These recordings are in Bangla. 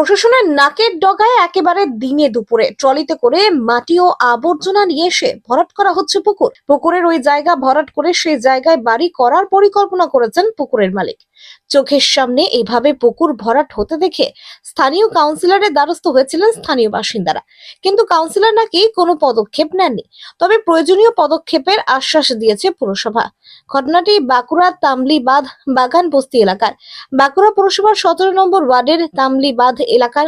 প্রশাসনের নাকের ডগায় একেবারে দিনে দুপুরে ট্রলিতে করে মাটি ও আবর্জনা নিয়ে এসে ভরাট করা হচ্ছে পুকুর। পুকুরের ওই জায়গা ভরাট করে সেই জায়গায় বাড়ি করার পরিকল্পনা করেছেন পুকুরের মালিক। চোখের সামনে এইভাবে পুকুর ভরাট হতে দেখে স্থানীয় কাউন্সিলরের দ্বারস্থ হয়েছিলেন স্থানীয় বাসিন্দারা। কিন্তু কাউন্সিলর নাকি কোনো পদক্ষেপ নেননি। তবে প্রয়োজনীয় পদক্ষেপের আশ্বাস দিয়েছে পুরসভা। ঘটনাটি বাঁকুড়া তামলি বাঁধ বাগান বস্তি এলাকার। বাঁকুড়া পুরসভার সতেরো নম্বর ওয়ার্ডের তামলি বাঁধ এলাকার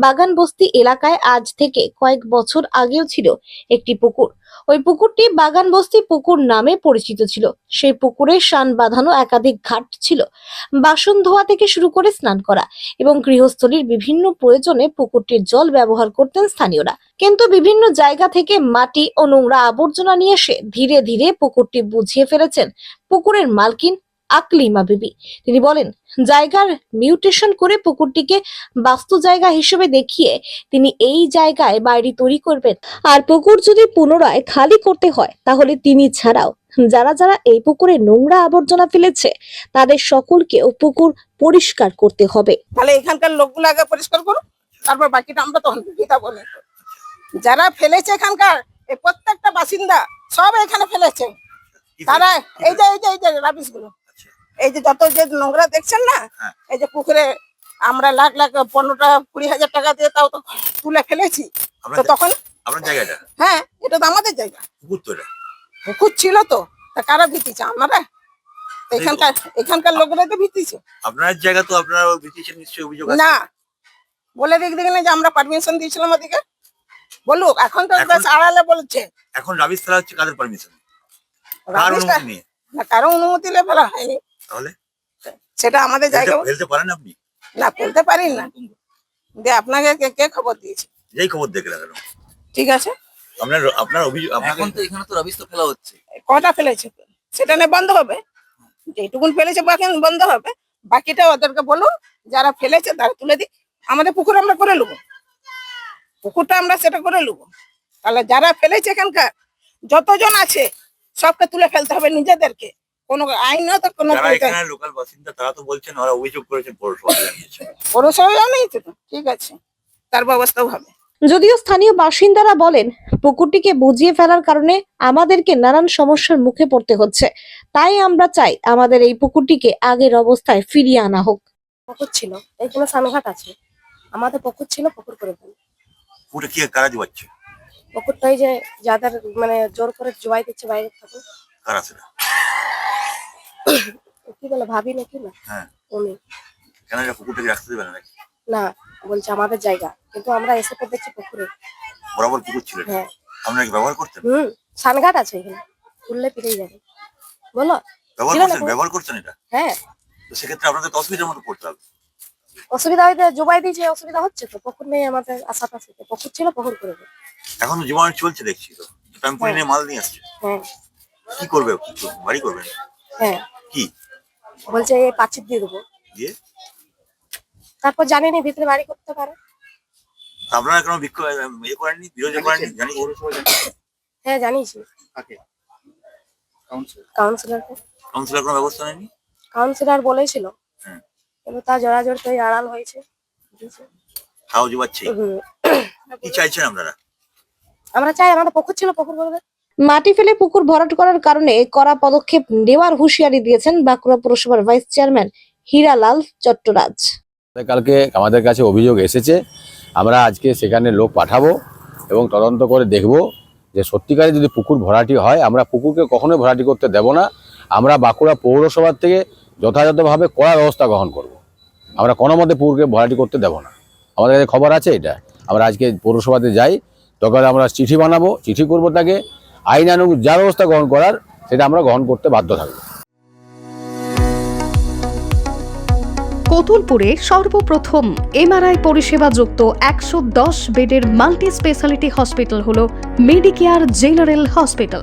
বাগান বস্তি এলাকায় আজ থেকে কয়েক বছর আগেও ছিল একটি পুকুর। ওই পুকুরটি বাগান বস্তি পুকুর নামে পরিচিত ছিল। সেই পুকুরে শান বাঁধানো একাধিক ঘাট ছিল। বাসন ধোয়া থেকে শুরু করে স্নান করা এবং গৃহস্থলীর বিভিন্ন প্রয়োজনে পুকুরটির জল ব্যবহার করতেন স্থানীয়রা। কিন্তু বিভিন্ন জায়গা থেকে মাটি ও নোংরা আবর্জনা নিয়ে এসে ধীরে ধীরে পুকুরটি বুঝিয়ে ফেলেছেন পুকুরের মালকিন আকলিমা বিবি তিনি বলেন জায়গার মিউটেশন করে পুকুরটিকে বাস্তু জায়গা হিসেবে দেখিয়ে তিনি এই জায়গায় বাড়ি তৈরি করবেন আর পুকুর যদি পুনরায় খালি করতে হয় তাহলে তিনি ছাড়াও যারা যারা এই পুকুরে নোংরা আবর্জনা ফেলেছে তাদের সকলকেও পুকুর পরিষ্কার করতে হবে তাহলে এখানকার লোকগুলো আগে পরিষ্কার করুন তারপর বাকিটা আমরা তখন বলে যারা ফেলেছে এখানকার এই প্রত্যেকটা বাসিন্দা সব এখানে ফেলেছে তারা এই যে এই যে এই যে রাবিশগুলো এই যে যত যে নোংরা দেখছেন না হ্যাঁ। এই যে পুকুরে আমরা লাখ লাখ পনেরো টাকা কুড়ি হাজার টাকা দিয়ে তাও তো তুলে ফেলেছি। তো তখন আপনার জায়গাটা? হ্যাঁ এটা তো আমাদের জায়গা। পুকুর তো এটা। পুকুর ছিল তো তা কারা ভিতিছে আমরা এখানকার এখানকার লোকরা তো ভিতিছে আপনার জায়গা তো আপনারা নিশ্চয়ই অভিযোগ না। বলে দিক যে আমরা পারমিশন দিয়েছিলাম ওদিকে। বলুক এখন তো আড়ালে বলছে। এখন ফেলা হচ্ছে কাদের পারমিশন কার অনুমতি নিয়ে? না কারও অনুমতি নিয়ে ফেলা হয়নি। তাহলে? সেটা আমাদের জায়গা ফেলতে- পারেন আপনি? না ফেলতে পারি না। দিয়ে আপনাকে কে কে খবর দিয়েছে? যেই খবর দেখলে কেন ঠিক আছে? আপনার আপনার অভিযোগ এখন তো এখানে তো রাবিশ তো ফেলা হচ্ছে। কটা ফেলেছে? সেটা নিয়ে বন্ধ হবে। যেটুকুন ফেলেছে বাকি বন্ধ হবে। বাকিটা ওদেরকে বলুন যারা ফেলেছে তারা তুলে দিক। আমাদের পুকুর আমরা করে নেব পুকুরটা আমরা সেটা করে নেব তাহলে যারা ফেলেছে এখানকার যতজন আছে সবকে তুলে ফেলতে হবে নিজেদেরকে। কোনো আইনও তো কোনো যারা এখানে লোকাল বাসিন্দা তারা তো বলছেন ওরা অভিযোগ করেছেন পৌরসভা জানিয়েছে। তো ঠিক আছে। তার ব্যবস্থাও হবে। যদিও স্থানীয় বাসিন্দারা বলেন পুকুরটিকে বুঝিয়ে ফেলার কারণে আমাদেরকে নানান সমস্যার মুখে পড়তে হচ্ছে। তাই আমরা চাই আমাদের এই পুকুরটিকে আগের অবস্থায় ফিরিয়ে আনা হোক। পুকুর ছিল এইখানে সানঘাট আছে। আমাদের পুকুর ছিল পুকুর করে ফেল। পুকুরে কি কারা জোয়াচ্ছে? পুকুরটা এই যে যাদের মানে জোর করে জোয়াই দিচ্ছে বাইরে থাকে। কারা সেটা? কি বলে ভাবি নাকি না? হ্যাঁ। উনি। কেন এটা পুকুরটাকে রাখতে দেবে না নাকি? না বলছে আমাদের জায়গা কিন্তু আমরা এসে তো দেখছি পুকুরে। বরাবর পুকুর ছিল হ্যাঁ। আপনারা কি ব্যবহার করতেন? হুম সানঘাট আছে এখানে। তুললে পেরেই যাবে। বলো ব্যবহার করছেন? ব্যবহার করছেন এটা? হ্যাঁ। তো সেক্ষেত্রে আপনাদের তো অসুবিধার মধ্যে পড়তে হবে। অসুবিধা হইতে জোবাই দিয়েছে অসুবিধা হচ্ছে তো পুকুর নেই আমাদের আশাপাশে পুকুর ছিল পুকুর করে। এখন জীবন চলছে দেখছি তো। ট্যাম্পুরি নিয়ে মাল নিয়ে আসছে। হ্যাঁ। কি করবে? কি করবে? বাড়ি করবেন হ্যাঁ। কি? বলছে এই পাঁচির দিয়ে দেবো। দিয়ে? তারপর জানিনি ভিতরে বাড়ি করতে পারে। আপনারা কোনো বিক্ষোভ ইয়ে করেননি? বিরোধী করেননি? জানি হ্যাঁ জানিয়েছি। কাউন্সিলরকে কাউন্সিলর কোনো ব্যবস্থা নেয়নি? কাউন্সিলর বলেছিল। হ্যাঁ। কিন্তু তা জোরাজোর তো আড়াল হয়েছে। তাও জোবাচ্ছে। কি চাইছেন আপনারা? আমরা চাই আমাদের পুকুর ছিল পুকুর করবে মাটি ফেলে পুকুর ভরাট করার কারণে কড়া পদক্ষেপ নেওয়ার হুঁশিয়ারি দিয়েছেন বাঁকুড়া পুরসভার ভাইস চেয়ারম্যান হীরালাল চট্টরাজ। কালকে আমাদের কাছে অভিযোগ এসেছে, আমরা আজকে সেখানে লোক পাঠাবো এবং তদন্ত করে দেখব যে সত্যিকারে যদি পুকুর ভরাটি হয়, আমরা পুকুরকে কখনোই ভরাটি করতে দেব না, আমরা বাঁকুড়া পৌরসভার থেকে যথাযথভাবে কড়া ব্যবস্থা গ্রহণ করব। আমরা কোনো মতে পুকুরকে ভরাটি করতে দেব না। আমাদের কাছে খবর আছে এটা। আমরা আজকে পৌরসভাতে যাই, তখন আমরা চিঠি বানাবো, চিঠি করব তাকে আইনানুগ যা ব্যবস্থা গ্রহণ করার, সেটা আমরা গ্রহণ করতে বাধ্য থাকব। কতুলপুরে সর্বপ্রথম এমআরআই পরিষেবা যুক্ত একশো দশ বেডের মাল্টি স্পেশালিটি হসপিটাল হল মেডিকেয়ার জেনারেল হসপিটাল।